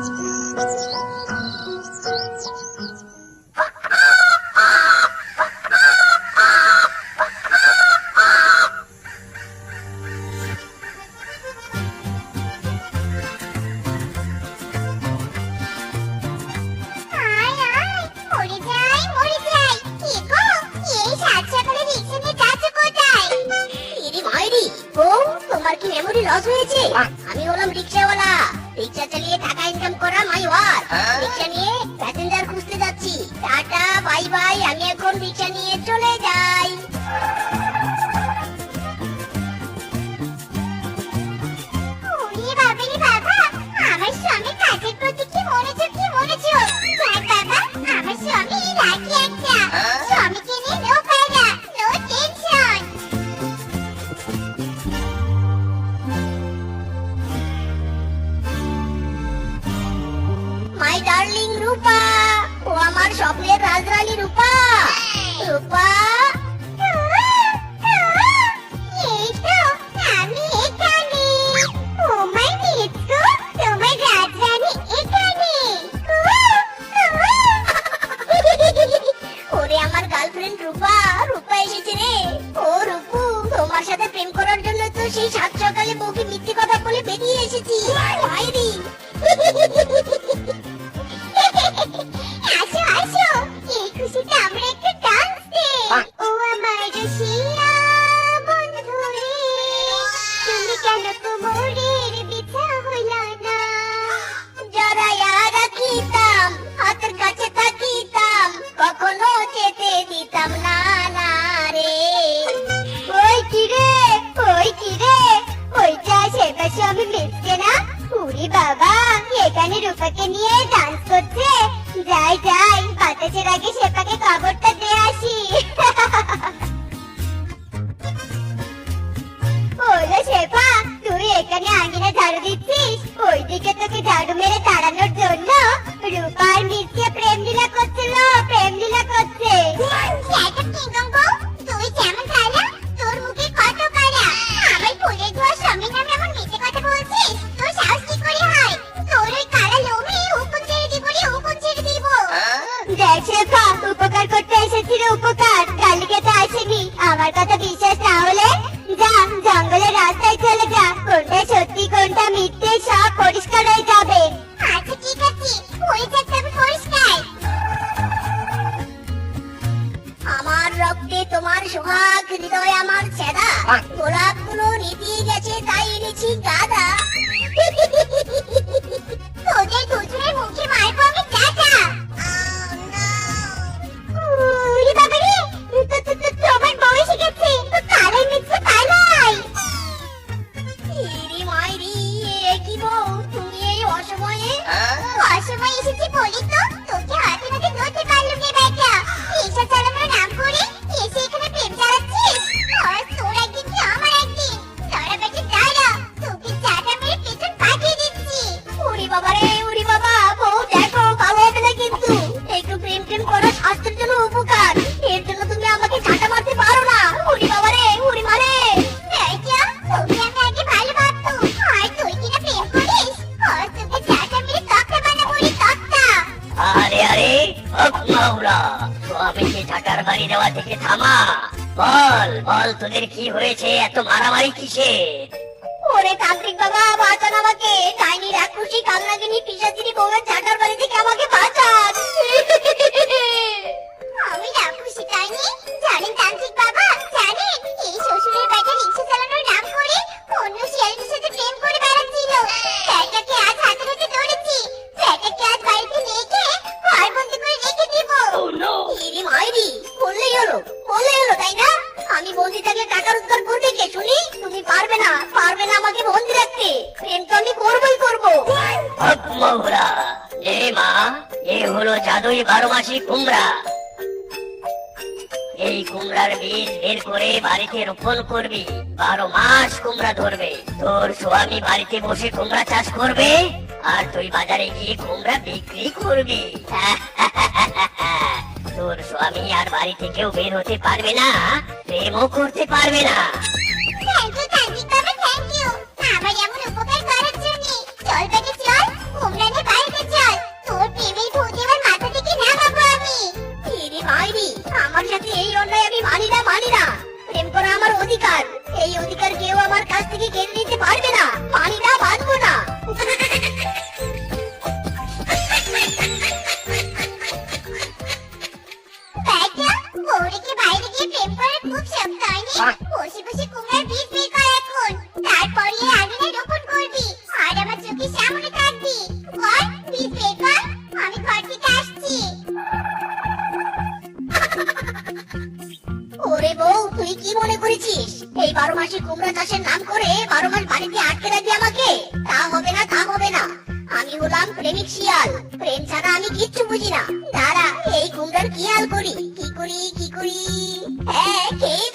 します。সেই সাত সকালে বউকে শেফা তুই এখানে আঙিনা ঝাড়ু দিচ্ছিস? ওইদিকে তোকে ঝাড়ু মেরে তাড়ানোর জন্য রূপার মিসকে আমার ছেদা গোলাপগুলো রিপিয়ে গেছে তাই এনেছি গাদা। গালি দেওয়া থেকে থামা। বল বল তোদের কি হয়েছে? এত মারামারি কিসে? ওরে তান্ত্রিক বাবা বাঁচান আমাকে। ডাইনি রাক্ষসী কালনাগিনী পিসাচিনী বউয়ের চাটার বাড়ি থেকে আমাকে বাঁচান। আমি রাক্ষসী ডাইনি? জানেন তান্ত্রিক বাবা বন্দি থাকলে টাকা করবে কে শুনি, তুমি পারবে না পারবে না আমাকে বন্দি রাখতে। প্রেম তো আমি করবই করব। মা, এ হলো জাদুই বারো মাসি কুমড়া। এই কুমড়ার বীজ বের করে বাড়িতে রোপণ করবি। বারো মাস কুমড়া ধরবে। তোর স্বামী বাড়িতে বসে কুমড়া চাষ করবে, আর তুই বাজারে গিয়ে কুমড়া বিক্রি করবি। তোর স্বামী আর বাড়ি থেকেও বের হতে পারবে না, প্রেমও করতে পারবে না। আমার অধিকার, এই অধিকার কেউ আমার কাছ থেকে কেড়ে নিতে পারবে না। পানিটা বাঁধবো না। 不骗 কি করি কি করি? হ্যাঁ খেয়ে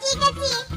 一个 g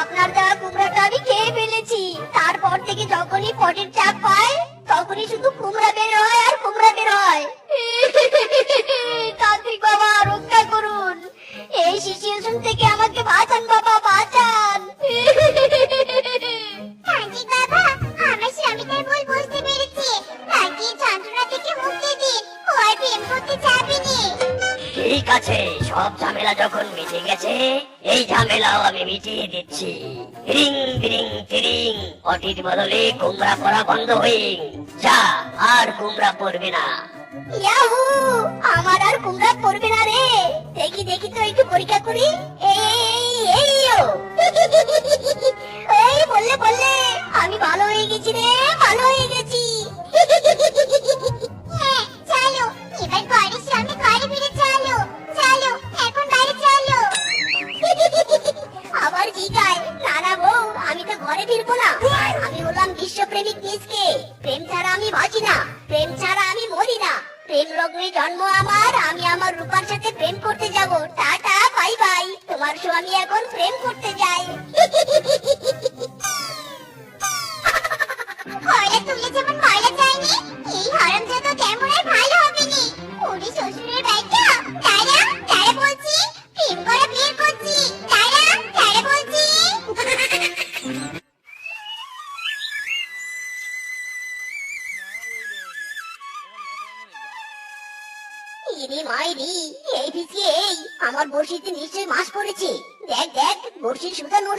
আপনার দেওয়া কুমড়াটা আমি খেয়ে ফেলেছি। তারপর থেকে যখনই পটের চাপ পায় তখনই শুধু কুমড়া বের হয় আর কুমড়া বের হয়। তান্ত্রিক বাবা রক্ষা করুন। এই সিচুয়েশন থেকে আমাকে বাঁচান বাবা বাঁচান। ঠিক আছে সব ঝামেলা যখন মিটে গেছে এই ঝামেলাও আমি মিটিয়ে দিচ্ছি। রিং রিং টিরিং অটির বদলে কুমড়া পড়া বন্ধ হইং যা আর কুমড়া পড়বে না। ইয়াহু আমার আর কুমড়া পড়বে না রে। দেখি দেখি তো একটু পরীক্ষা করি। এই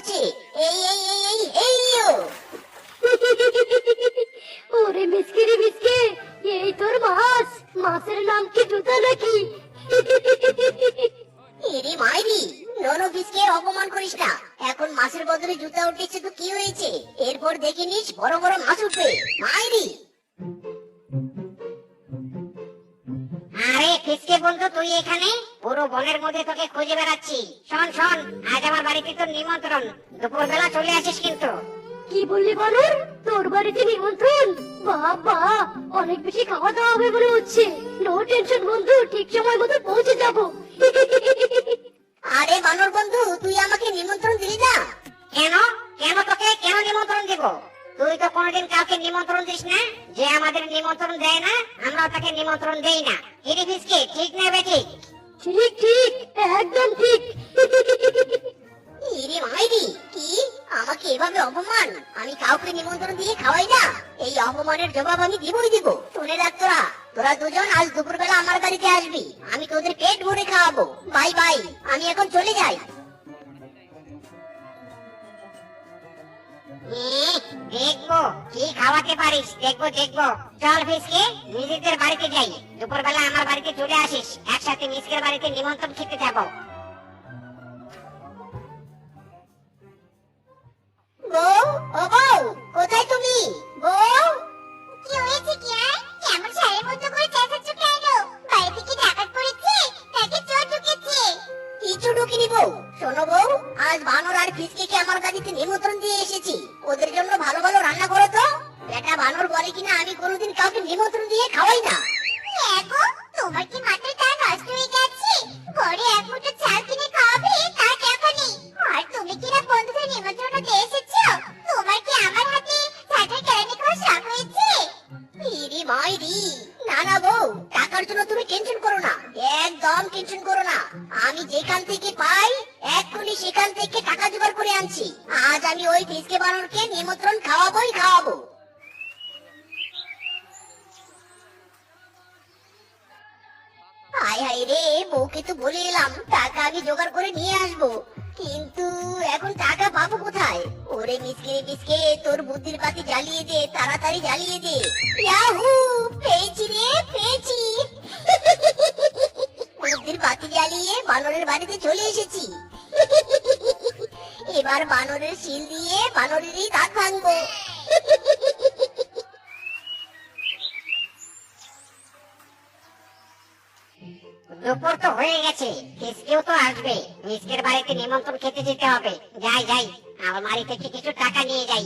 সুতা এই এই এই এই এই ওরে মিসকে মিসকে এই তোর মাছ। মাছের নাম কি জুতা নাকি? ইরি মাইরি ননো ফিসকে অপমান করিস না। এখন মাছের বদলে জুতা উঠেছে তো কি হয়েছে? এরপর দেখে নিস বড় বড় মাছ উঠবে। মাইরি। আরে ফিসকে বন্ধু তুই এখানে? পুরো বনের মধ্যে তোকে খুঁজে বেড়াচ্ছি। শোন শোন আজ আমার বাড়িতে তোর নিমন্ত্রণ। দুপুরবেলা চলে আসিস কিন্তু। কি বললি বানর তোর বাড়িতে নিমন্ত্রণ? বাবা অনেক বেশি খাওয়া দাওয়া হবে বলে হচ্ছে। নো টেনশন বন্ধু ঠিক সময় মতো পৌঁছে যাব। আরে বানর বন্ধু তুই আমাকে নিমন্ত্রণ দিলি না? কেন? কেন তোকে? কেন নিমন্ত্রণ দিব? তুই তো কোনোদিন কাউকে নিমন্ত্রণ দিস না। যে আমাদের নিমন্ত্রণ দেয় না আমরা তাকে নিমন্ত্রণ দেই না। ঠিক না বেঠিক ঠিক ঠিক, একদম ঠিক। ইরে মাইরি, কি? আমাকে এভাবে অপমান? আমি কাউকে নিমন্ত্রণ দিয়ে খাওয়াই না। এই অপমানের জবাব আমি দিবই দিব। শুনে রাখ তোরা তোরা দুজন আজ দুপুরবেলা আমার বাড়িতে আসবি। আমি তোদের পেট ভরে খাওয়াবো। বাই বাই, আমি এখন চলে যাই। দেখব কি খাওয়াতে পারিস? দেখব দেখব। চল ফিসকে নিজেদের বাড়িতে যাই। দুপুরবেলা আমার বাড়িতে চলে আসিস। একসাথে মিসকের বাড়িতে নিমন্ত্রণ খেতে যাব। বউ ও বউ কোথায় তুমি? বউ? কি হয়েছে কি আর? কেমন সারের মতো করে চেঁচাচ্ছ কেন? বাড়ি থেকে ঢুকিনি বউ? শোনো বউ, আজ বানর আর ফিসকে আমার বাড়িতে নিমন্ত্রণ দিয়ে এসেছি। ওদের জন্য ভালো ভালো রান্না করো তো। বেটা বানর বলে কিনা আমি কোনোদিন কাউকে নিমন্ত্রণ দিয়ে খাওয়াই না। তোর বুদ্ধির বাতি জ্বালিয়ে দে, তাড়াতাড়ি জ্বালিয়ে দে। ইয়াহু, পেয়েছি রে, পেয়েছি। বুদ্ধির বাতি জ্বালিয়ে বানরের বাড়িতে চলে এসেছি। এবার বানরের শিল দিয়ে বানরেরই দাঁত ভাঙবো। দুপুর তো হয়ে গেছে, ফিসকেও তো আসবে। মিসকের বাড়িতে নিমন্ত্রণ খেতে যেতে হবে। যাই যাই। বাড়ি থেকে কিছু টাকা নিয়ে যাই।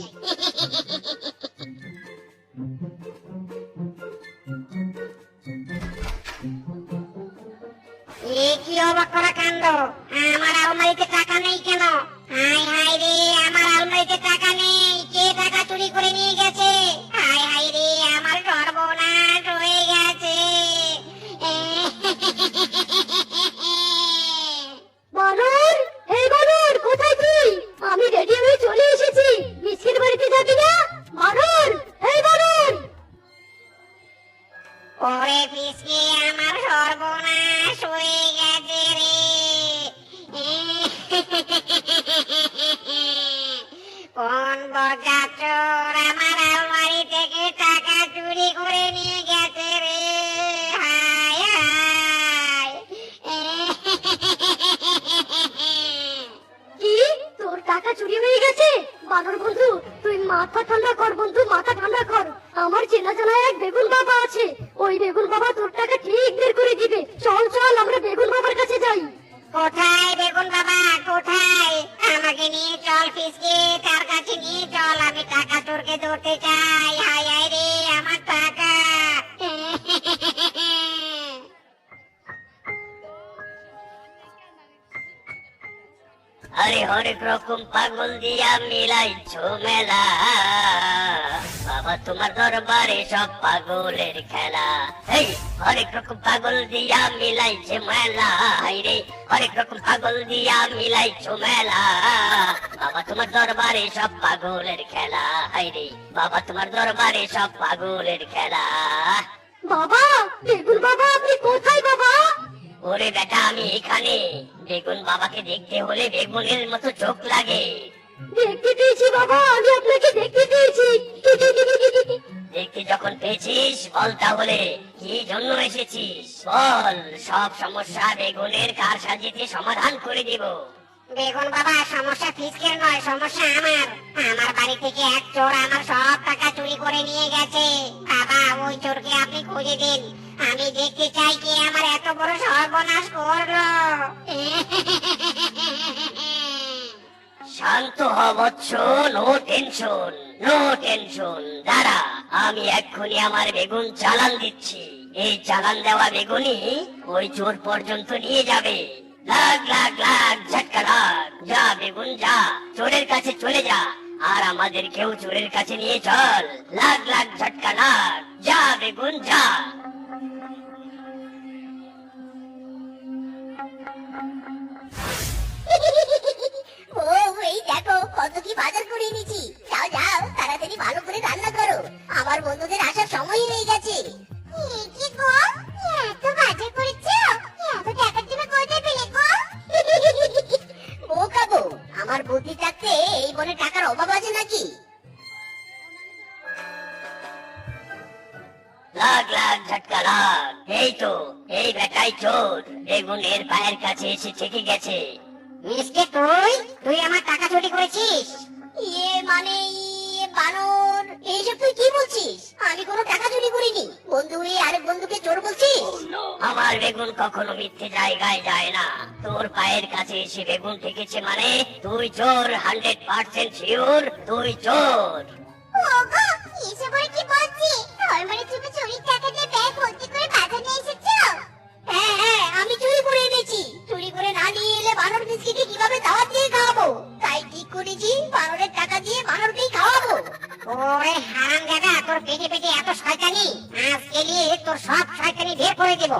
কি অবাক করা কাণ্ড? আমার আলমারিতে টাকা নেই কেন? হাই হাই রে, আমার আলমারিতে টাকা নেই। বানর বন্ধু। তুই মাথা ঠান্ডা কর বন্ধু, মাথা ঠান্ডা কর। আমার চেনা জানা এক বেগুন বাবা আছে। ওই বেগুন বাবা তোর টাকা ঠিক বের করে দিবে। চল চল, আমরা বেগুন বাবার কাছে যাই। কোথায় বেগুন বাবা? কোথায়? আমাকে নিয়ে চল, ফিসকে। তার কাছে নিয়ে চল। আমি টাকা তোরকে ধরতে হরেক রকম পাগল দিয়া মিলাইছো মেলা। বাবা, তোমার দরবারে সব পাগলের খেলা। এই হরেক রকম পাগল দিয়া মিলাইছে মেলা। রে হরেক রকম পাগল দিয়া মিলাইছো মেলা। বাবা, তোমার দরবারে সব পাগলের খেলা। রে, বাবা, তোমার দরবারে সব পাগলের খেলা। বাবা, বেগুন বাবা, আপনি কোথায় বাবা? ওরে বেটা আমি এখানে। বেগুন বাবাকে দেখতে হলে বেগুনের মতো চোখ লাগে। দেখতে পেয়েছি বাবা আমি আপনাকে দেখতে পেয়েছি। দেখতে যখন পেয়েছিস বল তাহলে কি জন্য এসেছিস? বল সব সমস্যা বেগুনের কার সাজিতে সমাধান করে দিব। বেগুন বাবা সমস্যা ফিসকের নয় সমস্যা আমার। আমার বাড়ি থেকে এক চোর আমার সব টাকা চুরি করে নিয়ে গেছে। বাবা ওই চোরকে আপনি খুঁজে দিন। আমি দেখতে চাই কি আমার এত বড় সর্বনাশ করল। শান্ত হ নো টেনশন নো টেনশন। দাঁড়া, আমি এক্ষুনি আমার বেগুন চালান দিচ্ছি। এই চালান দেওয়া বেগুনই ওই চোর পর্যন্ত নিয়ে যাবে। ঝটকা যা বেগুন, যা। চোরের কাছে চলে যা। আর আমাদের কেউ চোরের কাছে নিয়ে চল। লাগ লাগ, ঝটকা লাগ। যা বেগুন, যা। ও এই দেখো কত কি বাজার করে এনেছি। যাও যাও তাড়াতাড়ি ভালো করে রান্না করো। আমার বন্ধুদের আসার সময় হয়ে গেছে। কি গো? এত বাজার করেছ? এত টাকা তুমি কোথায় পেলে গো? বোকা বউ আমার বুদ্ধি থাকতে এই বনে টাকার অভাব আছে নাকি? লাগ লাগ ঝটকা লাগ। এই তো এই বেটাই চোর। বেগুনের পায়ের কাছে এসে ঠেকে গেছে। মিসকে তুই? তুই আমার টাকা চুরি করেছিস? ইয়ে মানে ইয়ে বানর এইসব তুই কি বলছিস? আমি কোনো টাকা চুরি করিনি। বন্ধু হয়ে আরেক বন্ধুকে চোর বলছিস? আমার বেগুন কখনো মিথ্যে জায়গায় যায় না। তোর পায়ের কাছে এসে বেগুন ঠেকেছে মানে তুই চোর হান্ড্রেড পার্সেন্ট শিওর তুই চোর। ওগো এসব আর কি বলছি তার মানে তুমি চুরির টাকা হ্যাঁ হ্যাঁ আমি চুরি করে এনেছি। চুরি করে না নিয়ে এলে বানর মিসকিকে কীভাবে দাওয়াত দিয়ে খাওয়াবো? তাই ঠিক করেছি, বানরের টাকা দিয়ে বানরকেই খাওয়াবো। ওরে হারাম দাদা, তোর পেটে পেটে এত শয়তানি। আজকে নিয়ে তোর সব শয়তানি বের করে দেব।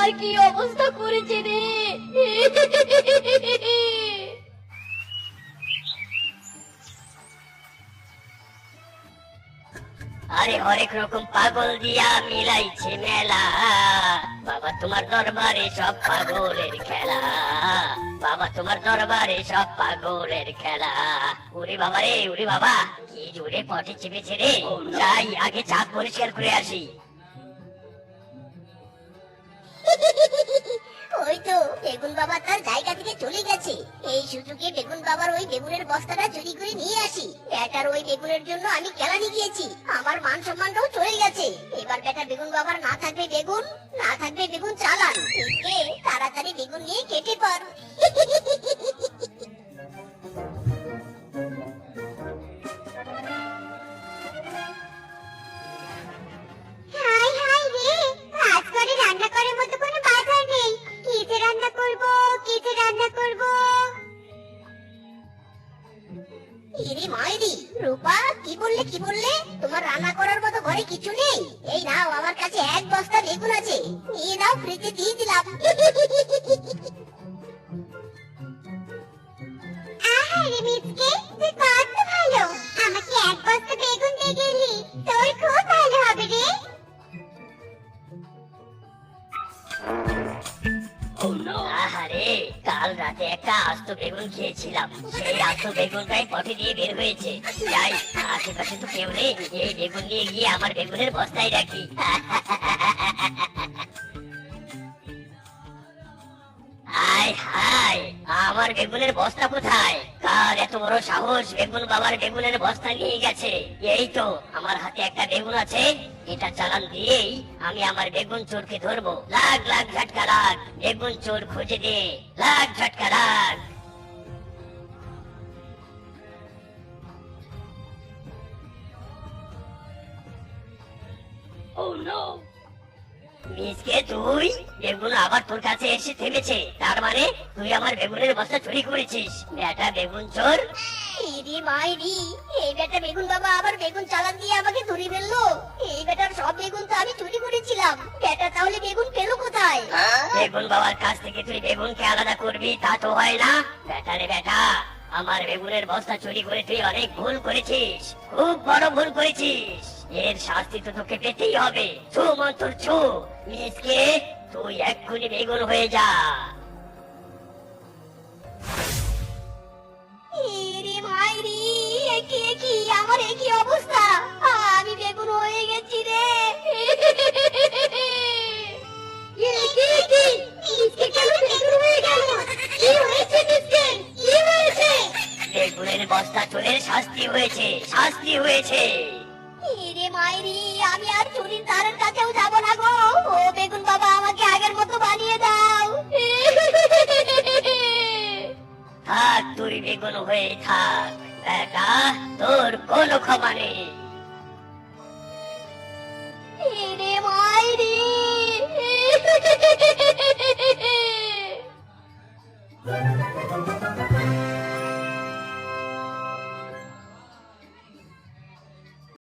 আমার কি অবস্থা করেছে রে? আরে হরেক রকম পাগল দিয়া মিলাইছে মেলা। বাবা, তোমার দরবারে সব পাগলের খেলা। বাবা, তোমার দরবারে সব পাগলের খেলা। উরে বাবা রে উরে বাবা, কি জোরে পটে চেপেছে রে। যাই, আগে চাপ পরিষ্কার করে আসি। ওই তো, বেগুন বাবা তার জায়গা থেকে চলে গেছে। এই সুযোগে বেগুন বাবার ওই বেগুনের বস্তাটা চুরি করে নিয়ে আসি বেটার ওই বেগুনের জন্য আমি কেলানি গিয়েছি আমার মান সম্মানটাও চলে গেছে। এবার বেটা বেগুন বাবার না থাকবে বেগুন? কাল রাতে একটা আস্ত বেগুন খেয়েছিলাম। সেই আস্ত বেগুনটাই পথে দিয়ে বের হয়েছে। যাই, আশেপাশে তো কেউ নেই। এই বেগুন নিয়ে গিয়ে আমার বেগুনের বস্তায় রাখি। আয় হায়, আমার বেগুনের বস্তা কোথায়? কার এত বড় সাহস, বেগুন বাবার বেগুনের বস্তা নিয়ে গেছে। এই তো, আমার হাতে একটা বেগুন আছে। এটা চালান দিয়েই আমি আমার বেগুন চোরকে ধরবো। লাগ লাগ, ঝটকা, লাগ। বেগুন চোর খুঁজে দে। লাগ, ঝটকা, লাগ। মিসকে তুই? বেগুন আবার তোর কাছে এসে থেমেছে। তার মানে তুই আমার বেগুনের বস্তা চুরি করেছিস। বেটা বেগুন চোর। ইরি মাইরি এই বেটা বেগুন বাবা আবার বেগুন চালান দিয়ে আমাকে ধরে ফেলল। এই বেটার সব বেগুন তো আমি চুরি করেছিলাম। বেটা তাহলে বেগুন পেল কোথায়? বেগুন বাবার কাছ থেকে তুই বেগুনকে আলাদা করবি তা তো হয় না। বেটা রে বেটা আমার বেগুনের বস্তা চুরি করে তুই অনেক ভুল করেছিস। খুব বড় ভুল করেছিস। এর শাস্তি তো তোকে পেতেই হবে। ছু মন্তর ছু মিসকে তুই এক্ষুনি বেগুন হয়ে যা। আমার কি অবস্থা? আমি বেগুন হয়ে গেছি রে। বেগুনের বস্তা চোরের শাস্তি হয়েছে শাস্তি হয়েছে। হয়ে থাক তোর কোনো ক্ষমা নেই।